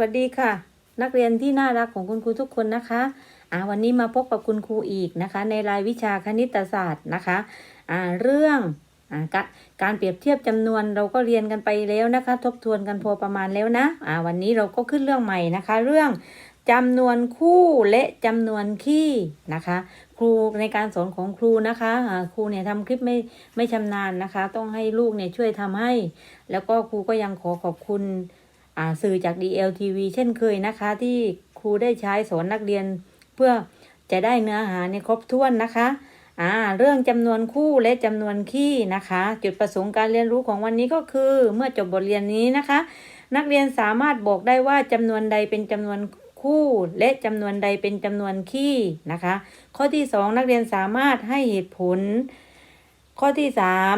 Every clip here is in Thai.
วัสดีค่ะ นักเรียนที่น่ารักของคุณครูทุกคนนะคะอ่าวันนี้มาพบกับคุณครูอีกนะคะ ในรายวิชาคณิตศาสตร์นะคะอ่าเรื่องอ่ากการเปรียบเทียบจำนวนเราก็เรียนกันไปแล้วนะคะ ทบทวนกันพอประมาณแล้วนะอ่าวันนี้เราก็ขึ้นเรื่องใหม่นะคะ เรื่องจำนวนคู่และจำนวนคี่นะคะ ครูในการสอนของครูนะคะอ่าครูเนี่ยทำคลิปไม่ไม่ชำนาญนะคะ ต้องให้ลูกเนี่ยช่วยทำให้ แล้วก็ครูก็ยังขอขอบคุณ สื่อจาก DLTV เช่นเคยนะคะ ที่ครูได้ใช้สอนนักเรียน เพื่อจะได้เนื้อหาในครบถ้วนนะคะอ่าเรื่องจำนวนคู่และจำนวนคี่นะคะ จุดประสงค์การเรียนรู้ของวันนี้ก็คือ เมื่อจบบทเรียนนี้นะคะ นักเรียนสามารถบอกได้ว่าจำนวนใดเป็นจำนวนคู่และจำนวนใดเป็นจำนวนคี่นะคะ ข้อที่สองนักเรียนสามารถให้เหตุผล ข้อที่สาม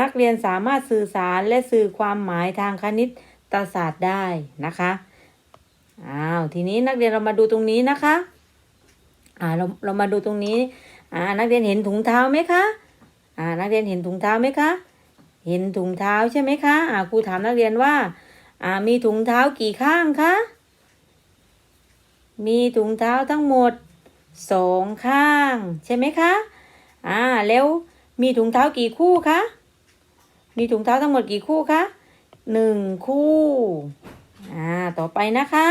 นักเรียนสามารถสื่อสารและสื่อความหมายทางคณิต ตาศาสตร์ได้นะคะอ้าวทีนี้นักเรียนเรามาดูตรงนี้นะคะอ่าเราเรามาดูตรงนี้อ่านักเรียนเห็นถุงเท้าไหมคะอ่านักเรียนเห็นถุงเท้าไหมคะ เห็นถุงเท้าใช่ไหมคะอ่าครูถามนักเรียนว่าอ่ามีถุงเท้ากี่ข้างคะมีถุงเท้าทั้งหมดสองข้าง ใช่ไหมคะอ่าแล้วมีถุงเท้ากี่คู่คะมีถุงเท้าทั้งหมดกี่คู่คะ หนึ่งคู่อ่าต่อไปนะคะ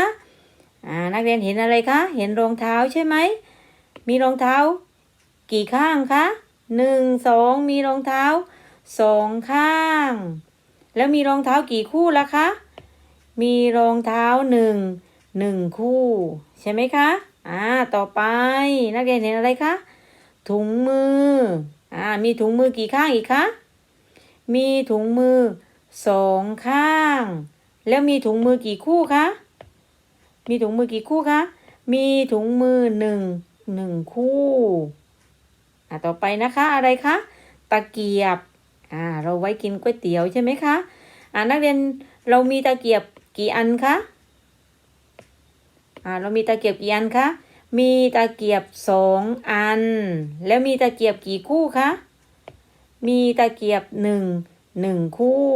อ่านักเรียนเห็นอะไรคะ เห็นรองเท้าใช่ไหม มีรองเท้า กี่ข้างคะหนึ่งสองมีรองเท้าสองข้าง แล้วมีรองเท้ากี่คู่ล่ะคะ มีรองเท้าหนึ่งหนึ่งคู่ ใช่ไหมคะอ่าต่อไปนักเรียนเห็นอะไรคะถุงมืออ่ามีถุงมือกี่ข้างอีกคะมีถุงมือ สองข้าง แล้วมีถุงมือกี่คู่คะ มีถุงมือกี่คู่คะ มีถุงมือหนึ่งหนึ่งคู่อะต่อไปนะคะอะไรคะตะเกียบอ่าเราไว้กินก๋วยเตี๋ยวใช่ไหมคะอ่านักเรียนเรามีตะเกียบกี่อันคะอ่าเรามีตะเกียบกี่อันคะมีตะเกียบสองอัน แล้วมีตะเกียบกี่คู่คะมีตะเกียบหนึ่ง หนึ่งคู่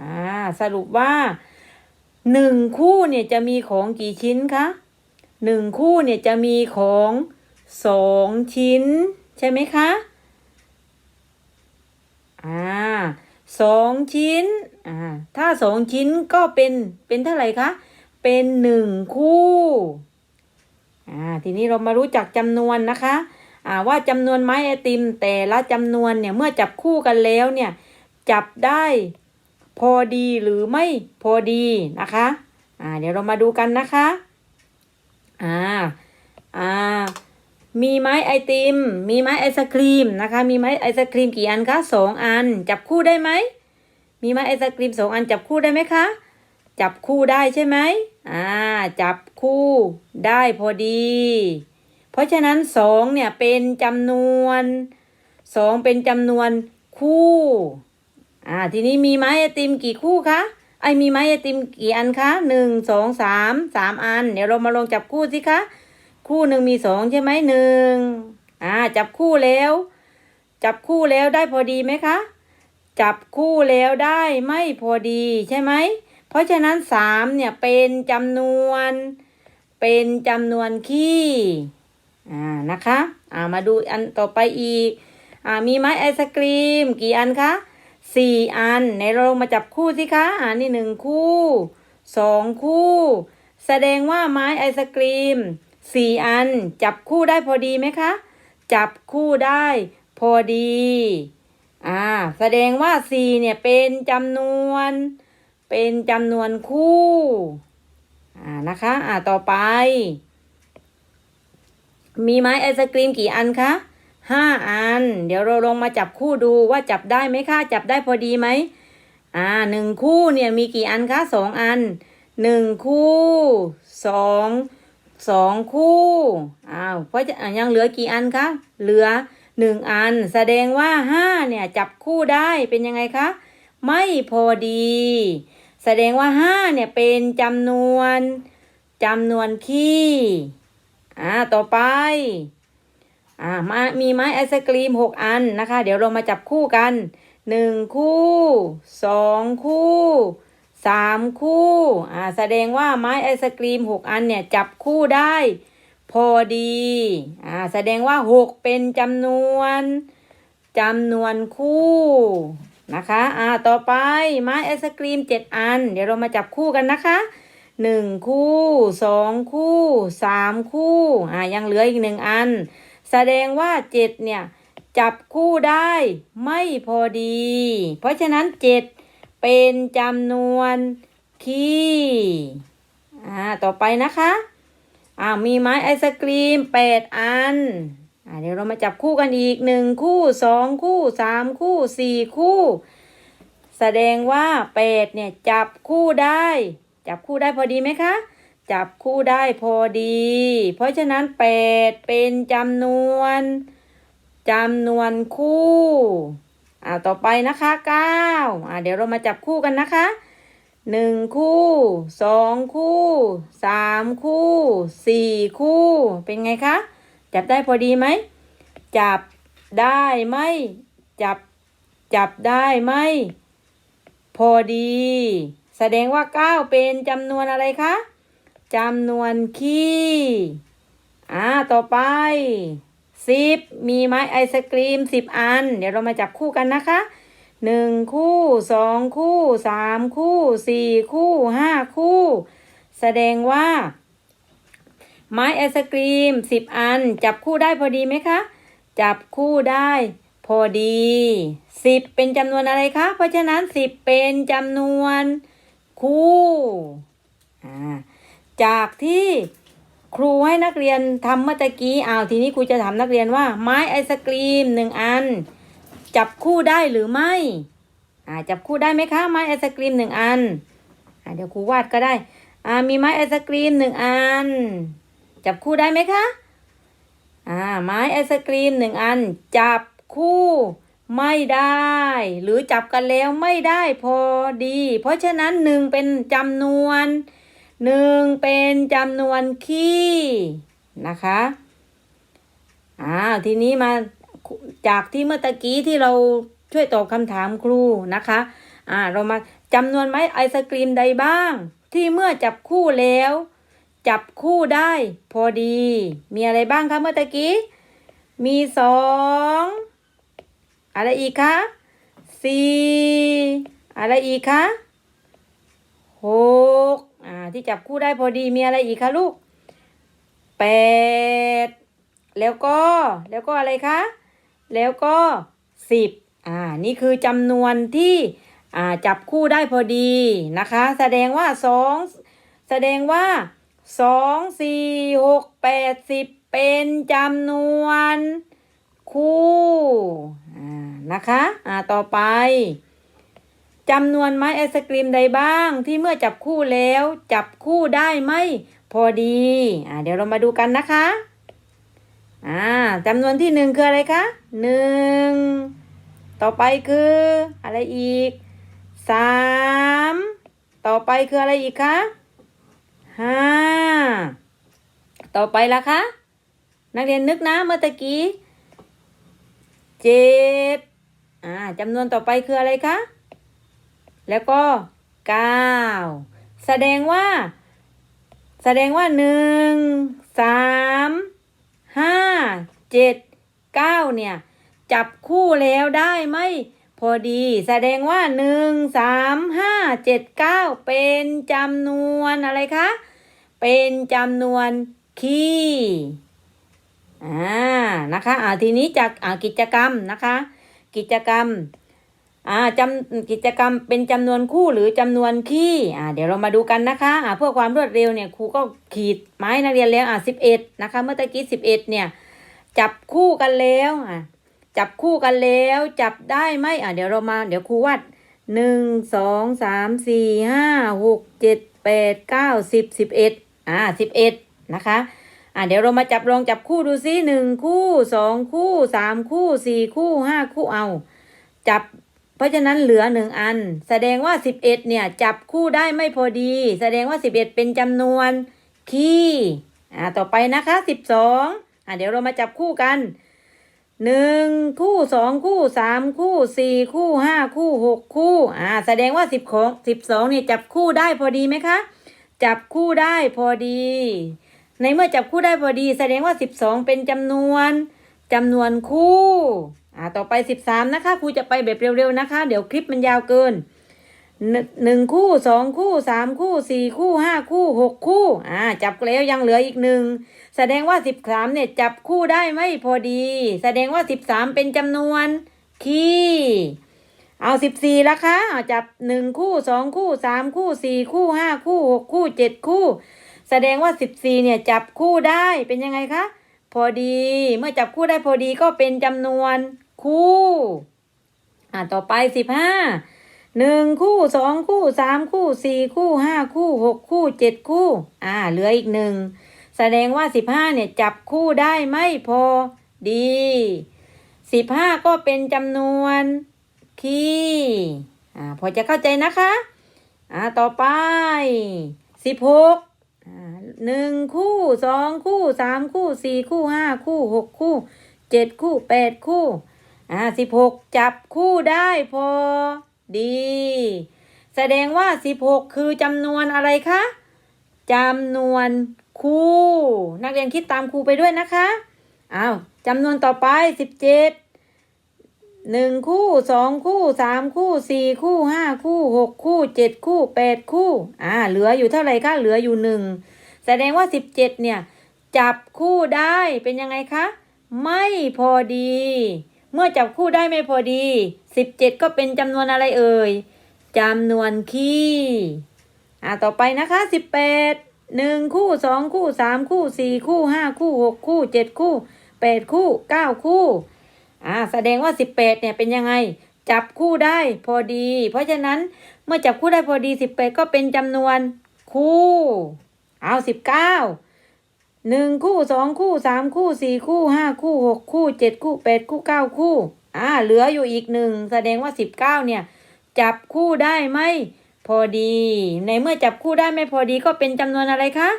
อ่าสรุปว่าหนึ่งคู่เนี่ยจะมีของกี่ชิ้นคะหนึ่งคู่เนี่ยจะมีของสองชิ้น ใช่ไหมคะอ่าสองชิ้นอ่าถ้าสองชิ้นก็เป็นเป็นเท่าไหร่คะเป็นหนึ่งคู่อ่าทีนี้เรามารู้จักจำนวนนะคะอ่าว่าจำนวนไม้ไอติมแต่ละจำนวนเนี่ยเมื่อจับคู่กันแล้วเนี่ย จับได้ พอดีหรือไม่พอดีนะคะอ่าเดี๋ยวเรามาดูกันนะคะอ่าอ่ามีไม้ไอติม มีไม้ไอศครีมนะคะ มีไม้ไอศครีมกี่อันคะสองอัน จับคู่ได้ไหม มีไม้ไอศครีมสองอันจับคู่ได้ไหมคะ จับคู่ได้ใช่ไหมอ่า จับคู่ได้พอดี เพราะฉะนั้นสองเนี่ยเป็นจำนวนสองเป็นจำนวนคู่ อ่าทีนี้มีไม้ไอติมกี่คู่คะไอมีไม้ไอติมกี่อันคะหนึ่งสองสามสามอัน เดี๋ยวเรามาลองจับคู่สิคะคู่หนึ่งมีสองใช่ไหมหนึ่งอ่าจับคู่แล้ว จับคู่แล้วได้พอดีไหมคะ จับคู่แล้วได้ไม่พอดีใช่ไหมเพราะฉะนั้นสามเนี่ยเป็นจำนวน เป็นจำนวนคี่อ่านะคะอ่ามาดูอันต่อไปอีกอ่ามีไม้ไอศกรีม กี่อันคะ สี่อันไหนเราลงมาจับคู่สิคะอ่านี่หนึ่งคู่สองคู่ แสดงว่าไม้ไอศกรีมสี่อัน จับคู่ได้พอดีไหมคะ จับคู่ได้พอดี อ่า แสดงว่าสี่เนี่ยเป็นจำนวน เป็นจำนวนคู่ อ่านะคะ อ่าต่อไป มีไม้ไอศกรีมกี่อันคะ ห้าอัน เดี๋ยวเราลงมาจับคู่ดูว่าจับได้ไหมคะจับได้พอดีไหมอ่าหนึ่งคู่เนี่ยมีกี่อันคะสองอันหนึ่งคู่สองสองคู่อ้าวเพราะจะยังเหลือกี่อันคะเหลือหนึ่งอัน แสดงว่าห้าเนี่ยจับคู่ได้เป็นยังไงคะไม่พอดี แสดงว่าห้าเนี่ยเป็นจำนวนจำนวนคี่อ่าต่อไป อ่ามามีไม้ไอศกรีมหกอันนะคะ เดี๋ยวเรามาจับคู่กันหนึ่งคู่สองคู่สามคู่อ่าแสดงว่าไม้ไอศกรีมหกอันเนี่ยจับคู่ได้ พอดีอ่าแสดงว่าหกเป็นจำนวนจำนวนคู่นะคะอ่าต่อไปไม้ไอศกรีมเจ็ดอัน เดี๋ยวเรามาจับคู่กันนะคะหนึ่งคู่สองคู่สามคู่อ่ายังเหลืออีกหนึ่งอัน แสดงว่าเจ็ดเนี่ย จับคู่ได้ไม่พอดี เพราะฉะนั้นเจ็ดเป็นจำนวนคีย์อ่าต่อไปนะคะอ่ามีไม้ไอศกรีมแปดอันอ่าเดี๋ยวเรามาจับคู่กันอีกหนึ่งคู่สองคู่สามคู่สี่คู่ แสดงว่าแปดเนี่ยจับคู่ได้ จับคู่ได้พอดีไหมคะ จับคู่ได้พอดี เพราะฉะนั้นแปดเป็นจำนวนจำนวนคู่อ่าต่อไปนะคะเก้าอ่าเดี๋ยวเรามาจับคู่กันนะคะหนึ่งคู่สองคู่สามคู่สี่คู่เป็นไงคะ จับได้พอดีไหม จับได้ไหมจับจับได้ไหมพอดี แสดงว่าเก้าเป็นจำนวนอะไรคะ จำนวนคีย์อ่าต่อไปสิบมีไม้ไอศกรีมสิบอัน เดี๋ยวเรามาจับคู่กันนะคะหนึ่งคู่สองคู่สามคู่สี่คู่ห้าคู่ แสดงว่า ไม้ไอศกรีมสิบอัน จับคู่ได้พอดีไหมคะ จับคู่ได้พอดีสิบเป็นจำนวนอะไรคะ เพราะฉะนั้นสิบเป็นจำนวนคู่อ่า จากที่ครูให้นักเรียนทำเมื่อตะกี้อ้าวทีนี้ครูจะถามนักเรียนว่า ไม้ไอศกรีมหนึ่งอัน จับคู่ได้หรือไม่อ่าจับคู่ได้ไหมคะไม้ไอศกรีมหนึ่งอันอ่าเดี๋ยวครูวาดก็ได้อ่ามีไม้ไอศกรีมหนึ่งอัน จับคู่ได้ไหมคะอ่าไม้ไอศกรีมหนึ่งอัน จับคู่ไม่ได้ หรือจับกันแล้วไม่ได้พอดี เพราะฉะนั้นหนึ่งเป็นจำนวน หนึ่งเป็นจำนวนคีย์นะคะอ้าวทีนี้มาจากที่เมื่อตะกี้ที่เราช่วยตอบคำถามครูนะคะอ่าเรามาจำนวนไม้ไอศกรีมใดบ้าง ที่เมื่อจับคู่แล้ว จับคู่ได้พอดี มีอะไรบ้างคะเมื่อตะกี้ มีสองอะไรอีกคะสี่อะไรอีกคะหก อ่าที่จับคู่ได้พอดีมีอะไรอีกคะลูกแปดแล้วก็แล้วก็อะไรคะ แล้วก็สิบอ่านี่คือจำนวนที่อ่าจับคู่ได้พอดีนะคะ แสดงว่าสองแสดงว่าสองสี่หกแปดสิบเป็นจำนวนคู่อ่านะคะ อ่า ต่อไป จำนวนไม้ไอศกรีมใดบ้างที่เมื่อจับคู่แล้ว จับคู่ได้ไม่พอดีอ่าเดี๋ยวเรามาดูกันนะคะอ่าจำนวนที่หนึ่งคืออะไรคะหนึ่งต่อไปคืออะไรอีกสามต่อไปคืออะไรอีกคะห้าต่อไปละคะ นักเรียนนึกนะเมื่อตะกี้เจ็ดอ่าจำนวนต่อไปคืออะไรคะ แล้วก็เก้าแสดงว่า แสดงว่าหนึ่งสามห้าเจ็ดเก้าเนี่ย จับคู่แล้วได้ไหมพอดี แสดงว่าหนึ่งสามห้าเจ็ดเก้าเป็นจำนวนอะไรคะ เป็นจำนวนคีย์อ่านะคะอ่าทีนี้จากอ่ากิจกรรมนะคะ กิจกรรม อ่าจำกิจกรรมเป็นจำนวนคู่หรือจำนวนคีย์อ่าเดี๋ยวเรามาดูกันนะคะอ่าเพื่อความรวดเร็วเนี่ยครูก็ขีดไม้นักเรียนแล้วอ่าสิบเอ็ดนะคะเมื่อตะกี้สิบเอ็ดเนี่ยจับคู่กันแล้วอะจับคู่กันแล้วจับได้ไหมอะเดี๋ยวเรามาเดี๋ยวครูวัดหนึ่งสองสามสี่ห้าหกเจ็ดแปดเก้าสิบสิบเอ็ดอ่าสิบเอ็ดนะคะอ่าเดี๋ยวเรามาจับลองจับคู่ดูซิหนึ่งคู่สองคู่สามคู่สี่คู่ห้าคู่เอา จับ เพราะฉะนั้นเหลือหนึ่งอัน แสดงว่าสิบเอ็ดเนี่ยจับคู่ได้ไม่พอดี แสดงว่าสิบเอ็ดเป็นจำนวนคีย์อ่าต่อไปนะคะสิบสองอ่าเดี๋ยวเรามาจับคู่กันหนึ่งคู่สองคู่สามคู่สี่คู่ห้าคู่หกคู่อ่าแสดงว่าสิบของสิบสองเนี่ยจับคู่ได้พอดีไหมคะ จับคู่ได้พอดี ในเมื่อจับคู่ได้พอดี แสดงว่าสิบสองเป็นจำนวนจำนวนคู่ อ่าต่อไปสิบสามนะคะครูจะไปแบบเร็วๆนะคะ เดี๋ยวคลิปมันยาวเกินหนึ่งคู่สองคู่สามคู่สี่คู่ห้าคู่หกคู่อ่าจับแล้วยังเหลืออีกหนึ่งแสดงว่าสิบสามเนี่ยจับคู่ได้ไม่พอดี แสดงว่าสิบสามเป็นจำนวนคีย์เอาสิบสี่ละคะเอาจับหนึ่งคู่สองคู่สามคู่สี่คู่ห้าคู่หกคู่เจ็ดคู่ แสดงว่าสิบสี่เนี่ยจับคู่ได้เป็นยังไงคะพอดี เมื่อจับคู่ได้พอดีก็เป็นจำนวน คู่ อ่าต่อไปสิบห้าหนึ่งคู่สองคู่สามคู่สี่คู่ห้าคู่หกคู่เจ็ดคู่ อ่า เหลืออีกหนึ่งแสดงว่าสิบห้าเนี่ยจับคู่ได้ไม่พอดีสิบห้าก็เป็นจำนวนคีย์อ่าพอจะเข้าใจนะคะ อ่าต่อไปสิบหกอ่าหนึ่งคู่สองคู่สามคู่สี่คู่ห้าคู่หกคู่เจ็ดคู่แปดคู่ อ่าสิบหกจับคู่ได้พอดี แสดงว่าสิบหกคือจำนวนอะไรคะจำนวนคู่ นักเรียนคิดตามครูไปด้วยนะคะอ้าวจำนวนต่อไปสิบเจ็ดหนึ่งคู่สองคู่สามคู่สี่คู่ห้าคู่หกคู่เจ็ดคู่แปดคู่อ่าเหลืออยู่เท่าไหร่คะเหลืออยู่หนึ่งแสดงว่าสิบเจ็ดเนี่ย จับคู่ได้เป็นยังไงคะ ไม่พอดี เมื่อจับคู่ได้ไม่พอดีสิบเจ็ดก็เป็นจำนวนอะไรเอ่ยจำนวนคีย์อ่าต่อไปนะคะสิบแปดหนึ่งคู่สองคู่สามคู่สี่คู่ห้าคู่หกคู่เจ็ดคู่แปดคู่เก้าคู่อ่าแสดงว่าสิบแปดเนี่ยเป็นยังไง จับคู่ได้พอดี เพราะฉะนั้นเมื่อจับคู่ได้พอดีสิบแปดก็เป็นจำนวนคู่ เอาสิบเก้า หนึ่งคู่สองคู่สามคู่สี่คู่ห้าคู่หกคู่เจ็ดคู่แปดคู่เก้าคู่ อ่า เหลืออยู่อีกหนึ่งแสดงว่าสิบเก้าเนี่ย จับคู่ได้ไหมพอดี ในเมื่อจับคู่ได้ไม่พอดีก็เป็นจำนวนอะไรคะ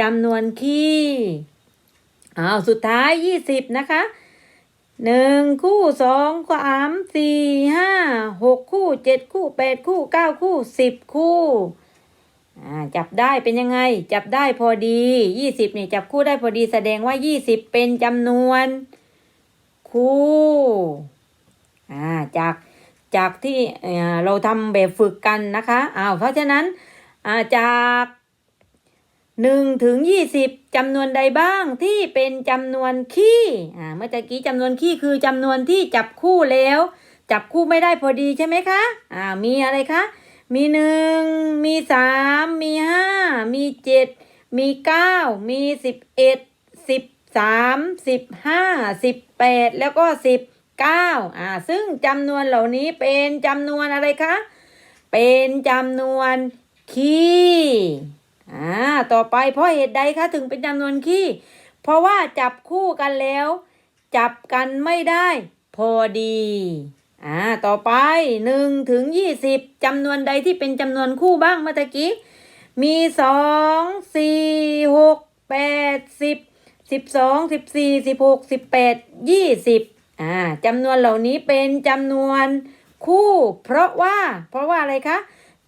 จำนวนคีย์อ้าวสุดท้ายยี่สิบนะคะหนึ่งคู่สองสามสี่ห้าหกคู่เจ็ดคู่แปดคู่เก้าคู่สิบคู่ จับได้เป็นยังไง จับได้พอดียี่สิบเนี่ยจับคู่ได้พอดีแสดงว่ายี่สิบเป็นจำนวน คู่าจากจากที่เราทำแบบฝึกกันนะคะอ้าวเพราะฉะนั้นาจากหนึ่งถึงยี่สิบจำนวนใดบ้างที่เป็นจำนวนคี่อ่าเมื่อตะกี้จำนวนคี่คือจำนวนที่จับคู่แล้ว จับคู่ไม่ได้พอดีใช่ไหมคะอ่ามีอะไรคะ มีหนึ่ง มีสาม มีห้า มีเจ็ด มีเก้า มีสิบเอ็ด สิบสาม สิบห้า สิบแปด แล้วก็สิบเก้าอ่า ซึ่งจำนวนเหล่านี้เป็นจำนวนอะไรคะ เป็นจำนวนคีย์อ่า ต่อไปเพราะเหตุใดคะถึงเป็นจำนวนคีย์เพราะว่าจับคู่กันแล้ว จับกันไม่ได้ พอดี อ่าต่อไปหนึ่งถึงยี่สิบจำนวนใดที่เป็นจำนวนคู่บ้างเมื่อกี้ มีสองสี่หกแปดสิบสิบสองสิบสี่สิบหกสิบแปดยี่สิบอ่าจำนวนเหล่านี้เป็นจำนวนคู่ เพราะว่า เพราะว่าอะไรคะ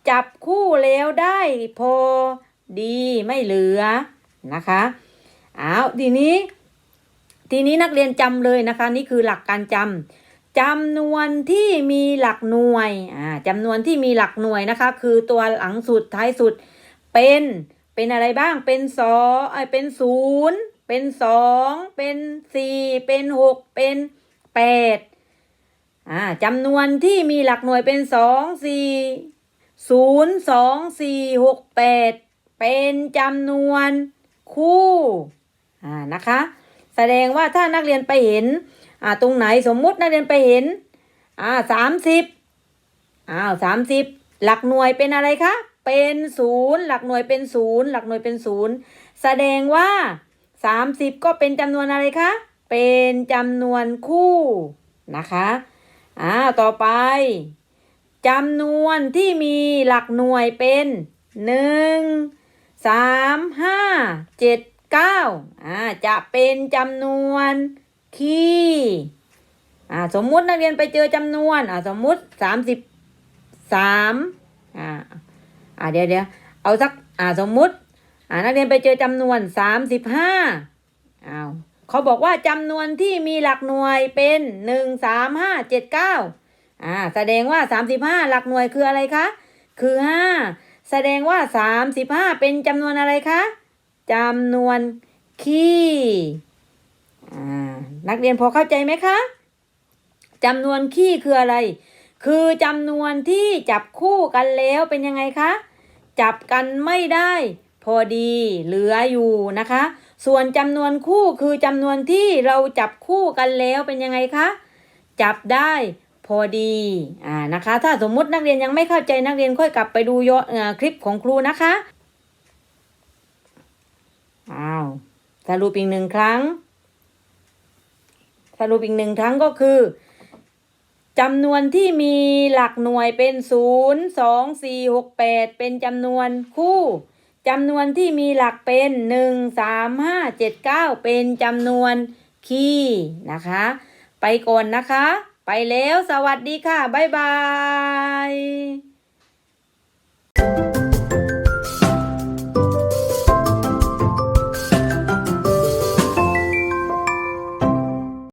จับคู่แล้วได้พอดีไม่เหลือนะคะเอาทีนี้ ทีนี้นักเรียนจำเลยนะคะ นี่คือหลักการจำ จำนวนที่มีหลักหน่วยอ่าจำนวนที่มีหลักหน่วยนะคะ คือตัวหลังสุดท้ายสุดเป็นเป็นอะไรบ้างเป็นสองไอเป็นศูนย์เป็นสองเป็นสี่เป็นหกเป็นแปดอ่าจำนวนที่มีหลักหน่วยเป็นสองสี่ศูนย์สองสี่หกแปดเป็นจำนวนคู่อ่านะคะ แสดงว่าถ้านักเรียนไปเห็น อ่าตรงไหนสมมุตินักเรียนไปเห็นอ่าสามสิบอ้าวสามสิบหลักหน่วยเป็นอะไรคะ เป็นศูนย์หลักหน่วยเป็นศูนย์หลักหน่วยเป็นศูนย์แสดงว่าสามสิบก็เป็นจำนวนอะไรคะ เป็นจำนวนคู่นะคะอ่าต่อไปจำนวนที่มีหลักหน่วยเป็นหนึ่งสามห้าเจ็ดเก้าอ่าจะเป็นจำนวน คีย์อ่าสมมุตินักเรียนไปเจอจำนวนอ่าสมมุติสามสิบสามอ่าอ่าเดี๋ยวเดี๋ยวเอาสักอ่าสมมุติอ่านักเรียนไปเจอจำนวนสามสิบห้าอ้าวเขาบอกว่าจำนวนที่มีหลักหน่วยเป็นหนึ่งสามห้าเจ็ดเก้าอ่าแสดงว่าสามสิบห้าหลักหน่วยคืออะไรคะ คือห้าแสดงว่าสามสิบห้าเป็นจำนวนอะไรคะจำนวนคี่ นักเรียนพอเข้าใจไหมคะจำนวนคี่คืออะไร คือจำนวนที่จับคู่กันแล้วเป็นยังไงคะ จับกันไม่ได้ พอดีเหลืออยู่นะคะ ส่วนจำนวนคู่คือจำนวนที่เราจับคู่กันแล้วเป็นยังไงคะ จับได้พอดีอ่านะคะ ถ้าสมมุตินักเรียนยังไม่เข้าใจนักเรียนค่อยกลับไปดูย้อนเอ่อคลิปของครูนะคะอ้าวสรุปอีกหนึ่งครั้ง สรุปอีกหนึ่งครั้งก็คือจำนวนที่มีหลักหน่วยเป็นศูนย์สองสี่หกแปดเป็นจำนวนคู่จำนวนที่มีหลักเป็นหนึ่งสามห้าเจ็ดเก้าเป็นจำนวนคี่นะคะ ไปก่อนนะคะ ไปแล้วสวัสดีค่ะ บ๊ายบาย